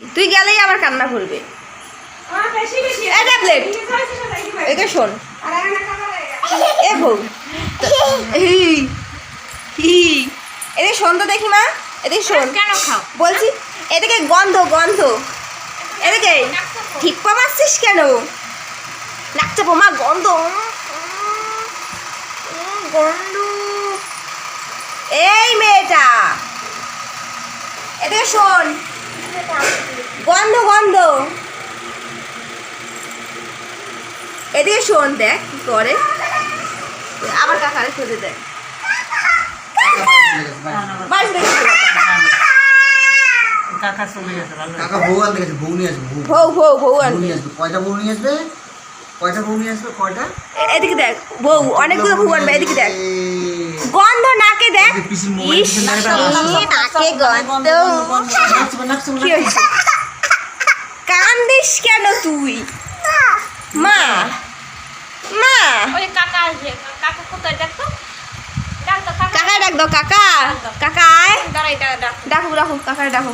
তুই গেলেই আবার কান্না করবে। ট্যাবলেট একে শোন। এ বউ। এদিকে শোন তো দেখি মা। এদিকে শোন। কেন খাও? বলছি এদিকে গন্ধ গন্ধ। এদিকে ঠিক পা মারছিস কেন? নাকটা বোমা গন্ধ। গন্ধ। এই মেয়েটা। এদিকে শোন। গন্ধ গন্ধ। এদিকে শোন দেখ কি করে। আবার কাকারে খুঁজে দেখ দেখি কাকা চলে গেছে কাকা বউ আনতে গেছে বউ নিয়ে আসবে বউ। ভৌ ভৌ ভৌ বউ আনবে আসবে কয়টা বউ নিয়ে আসবে? কয়টা বউ নিয়ে আসবে কয়টা? এদিকে দেখ বউ অনেকগুলো বউ আনবে এদিকে দেখ। গন্ধ নাকে দেখ এই পিসির মোবাইল নাকে নাকে গন্ধ। কান্দিস কেন তুই? মা মা। ওই কাকা আসবে। কাকা কোথায়? ডাক্তার কাকা। কাকা ডাক দাও কাকা। কাকা আয় দাঁড়াই দাঁড়া ডাক। ডাকো কাকারে ডাকো।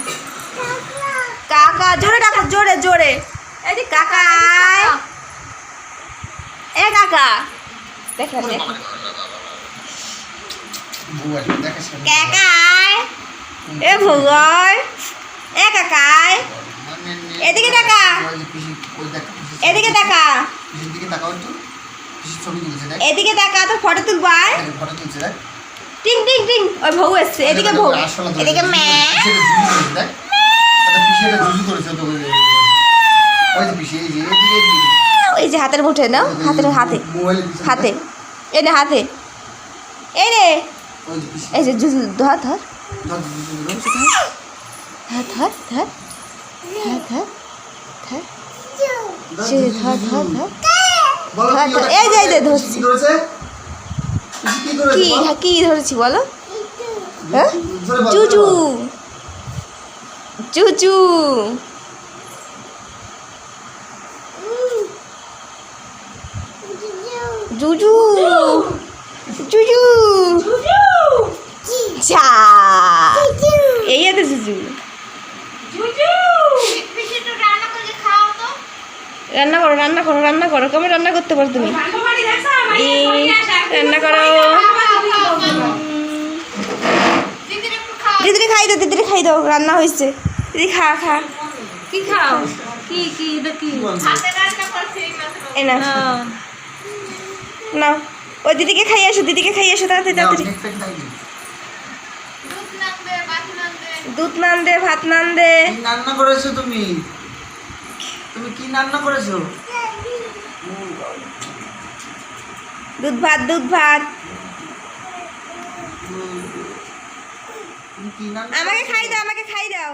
কাকা জোরে ডাকো জোরে জোরে। এই যে কাকা। আয় এ কাকা। দেখে দেখ বউ আসবে, দেখিস কেন? কাকা আয় এ ভগয় এ কাকা আয় নে- এদিকে পিসির এদিকে দেখ। এদিকে দেখা তো ফটো তুলবো আয়। টিং টিং টিং। ওই বউ এসছে। এদিকে বউ। এদিকে মে। এই যে, হাতের মুঠে নাও। হাতের হাতে। হাতে। এনে হাতে। পিসি। এই যে ধর। ধর ধর, ধর। ধর। ধর ধর ধর। ধর ধর ধর, ধর এই যে, এই যে, ধরছি। কি? কি ধরেছে, বলো। হ্যাঁ? চুচু। চুচু জুজু। জুজু। যা এই এতে জুজু রান্না করে খাও তো। রান্না করো রান্না করো রান্না করো। কেমন রান্না করতে পারো তুমি। রান্না করো। দিদিরে খাই দাও দিদিরে খাই দাও রান্না হয়েছে। দিদি খা খা। কি খাও? কি হাতে না না ওই দিদিকে খাই আসো দিদিকে খাই আসো তাড়াতাড়ি তাড়াতাড়ি নেক পেক দাও দিদি। দুধ নামবে বাত নামবে দুধ নান দে ভাত নান দে রান্না করেছ তুমি? তুমি কি রান্না করেছ? দুধ ভাত দুধ ভাত। আমাকে খাই দাও আমাকে খাই দাও।